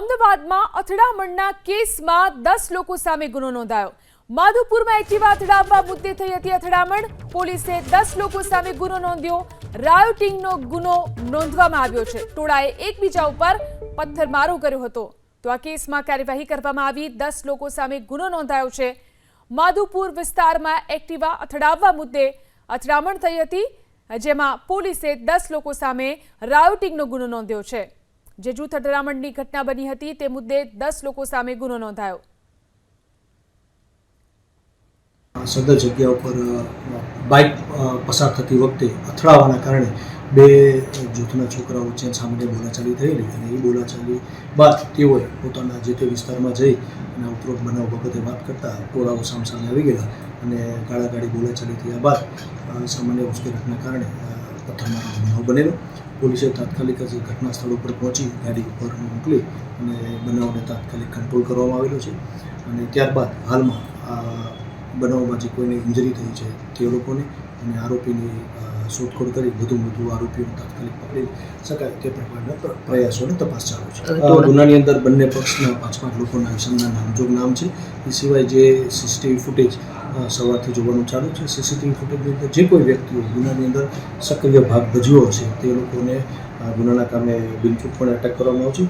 અમદાવાદમાં અથડામણના કેસમાં દસ લોકો સામે ગુનો નોંધાયો. માધુપુરમાં એક્ટિવા અથડાવવા મુદ્દે થઈ હતી અથડામણ. પોલીસે દસ લોકો સામે ગુનો નોંધ્યો. રાયોટિંગનો ગુનો નોંધવામાં આવ્યો છે. ટોળાએ એકબીજા ઉપર પથ્થરમારો કર્યો હતો. તો આ કેસમાં કાર્યવાહી કરવામાં આવી. દસ લોકો સામે ગુનો નોંધાયો છે. માધુપુર વિસ્તારમાં એક્ટિવા અથડાવવા મુદ્દે અથડામણ થઈ હતી, જેમાં પોલીસે દસ લોકો સામે રાયોટિંગનો ગુનો નોંધ્યો છે. જે જૂથ અથડામણની ઘટના બની હતી, તે મુદ્દે દસ લોકો સામે ગુનો નોંધાયો. સદર જગ્યા ઉપર બાઇક પસાર થતી વખતે અથડાવાના કારણે બે જૂથના છોકરાઓ વચ્ચે સામાન્ય બોલાચાલી થયેલી અને એ બોલાચાલી બાદ તેઓએ પોતાના જે તે વિસ્તારમાં જઈ અને ઉપરોક્ત બનાવ બાબતે વાત કરતા ટોળાઓ સામસામે આવી ગયા અને ગાળાગાળી બોલાચાલી થયા બાદ સામાન્ય ઉશ્કેરટના કારણે અ, પથ્થરમારાનો બનાવ બનેલો. પોલીસે તાત્કાલિક જ ઘટના સ્થળ ઉપર પહોંચી ગાડી ઉપર મોકલી અને બનાવને તાત્કાલિક કંટ્રોલ કરવામાં આવેલો છે. અને ત્યારબાદ હાલમાં આ બનાવમાં જે કોઈને ઇન્જરી થઈ છે તે લોકોને અને આરોપીની શોધખોળ કરી વધુ વધુ આરોપીઓને તાત્કાલિક પકડી શકાય તે પ્રકારના પ્રયાસોની તપાસ ચાલુ છે. ગુનાની અંદર બંને પક્ષના પાંચ પાંચ લોકોના ઇસમના નામજોગ નામ છે. એ સિવાય જે સીસીટીવી ફૂટેજ સવારથી જોવાનું ચાલુ છે સીસીટીવી ફૂટેજની અંદર જે કોઈ વ્યક્તિઓ ગુનાની અંદર સક્રિય ભાગ ભજવ્યો હશે તે લોકોને ગુનાના કામે બિનચૂકપણે અટક કરવામાં આવશે.